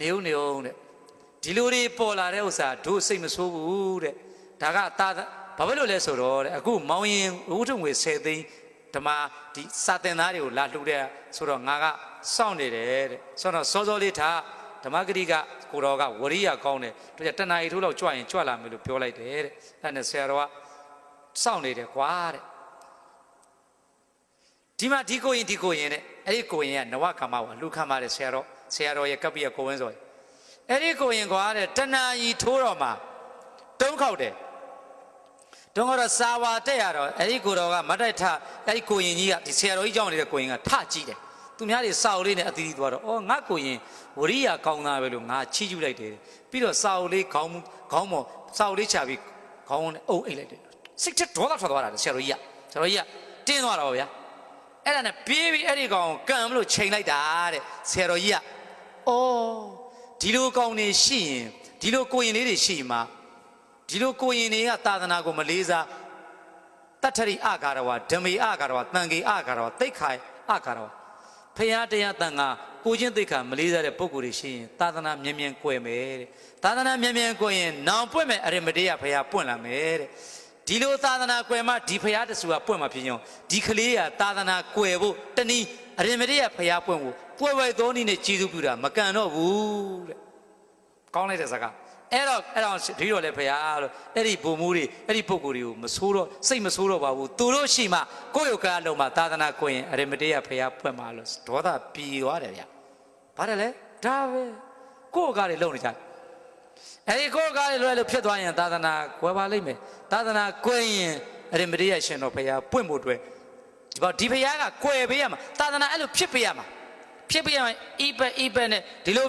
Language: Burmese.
နေဦးနေဦးတဲ့ဒီလိုတွေပေါ်လာတဲ့ဥစ္စာတို့စိတ်မဆိုးဘူးတဲ့ဒါကတာဘာဖြစ်လို့လဲဆိုတော့တဲ့အခုမောင်ရင်ဝုထုငွေ10သိန်းဓမ္မဒီစာတင်သားတွေကိုလာလှူတဲ့ဆိုတော့ငါကစောင့်နေတယ်တဲ့ဆိုတော့စောစောလေးထားဓမ္မဂရိကကိုတော်ကဝရိယကောင်းတယ်တို့ကြတဏှာရီထိုးလောက်ကြွရင်ကြွလာမယ်လို့ပြောလိုက်တယ်တဲ့အဲ့နဲ့ဆရာတော်ကစောင့်နေတယ်ကွာတဲ့ဒီမှာဒီကိုရင်ဒီကိုရင်တဲ့အဲ့ဒီကိုရင်ကနဝကမ္မဝလူခံပါတယ်ဆရာတော် ဆရာတော်ရဲ့ကပ္ပိယကိုဝင်းစောအဲ့ဒီကိုရင်ကွာတဲ့တဏှာရီထိုးတော်မှာတုံးခောက်တယ်တုန်းကတော့စာဝါတက်ရတော့အဲ့ဒီကိုတော်ကမတ်တိုက်ထအဲ့ဒီကိုရင်ကြီးကဒီဆရာတော်ကြီးကြောင်းနေတဲ့ကိုရင်ကထကြည့်တယ်သူများတွေစာအုပ်လေးနဲ့အသီးသီးသွားတော့အော်ငါကိုရင်ဝရိယကောင်းသားပဲလို့ငါချီးကျူးလိုက်တယ်ပြီးတော့စာအုပ်လေးခေါင်းမူခေါင်းမော်စာအုပ်လေးချပြီးခေါင်းနဲ့အုပ်အိတ်လိုက်တယ်စိတ်ထဒေါသထွက်သွားတာလေဆရာတော်ကြီးကဆရာတော်ကြီးကတင်းသွားတော့ဗျာအဲ့ဒါနဲ့ပြေးပြီးအဲ့ဒီကောင်ကိုကံမလို့ချိန်လိုက်တာတဲ့ဆရာတော်ကြီးက အော်ဒီလိုကောင်နေရှိရင်ဒီလိုကိုရင်လေးတွေရှိရင်မှာဒီလိုကိုရင်တွေကသာသနာကိုမလေးစားတတ္ထရိအဂါရဝဓမေအဂါရဝတန်ကေအဂါရဝတိတ်ခိုင်အဂါရဝဖရာတရားတန်ခါကိုချင်းသိက္ခာမလေးစားတဲ့ပုဂ္ဂိုလ်တွေရှိရင်သာသနာမြင်မြင်ကွယ်မယ်တဲ့သာသနာမြင်မြင်ကွယ်ရင်နောင်ပွင့်မယ်အရိမတေယဖရာပွင့်လာမယ်တဲ့ဒီလိုသာသနာကွယ်မှဒီဖရာတဆူကပွင့်မှာဖြစ်ရင်ဒီကလေးကသာသနာကွယ်ဖို့တနည်းအရိမတေယဖရာပွင့်ဖို့ ပွယ်ဝဲသောနည်းနဲ့ကြည်သူပြုတာမကန်တော့ဘူးတဲ့ကောင်းလိုက်တဲ့စကားအဲ့တော့အဲ့တော့ဒီတော့လေဖရာလို့အဲ့ဒီဘုံမူတွေအဲ့ဒီပုံကိုယ်တွေကိုမဆိုးတော့စိတ်မဆိုးတော့ပါဘူးသူတို့ရှိမှကိုယ့်ရုပ်ကားလုံးမှာသာသနာကိုရင်အရမတေယဖရာဖွင့်မှာလို့ဒေါသပြေသွားတယ်ဗျဘာတယ်လဲဒါပဲကိုယ့်ကားတွေလုံနေကြတယ်အဲ့ဒီကိုယ့်ကားတွေလွယ်လို့ဖြစ်သွားရင်သာသနာကွယ်ပါလိမ့်မယ်သာသနာကွယ်ရင်အရမတေယရှင်တော်ဖရာပွင့်ဖို့အတွက်ဒီပေါ့ဒီဖရာကကွယ်ပေးရမှာသာသနာအဲ့လိုဖြစ်ပေးရမှာ ဖြစ်ပေးရမှာဤပဲဤပဲနဲ့ဒီလို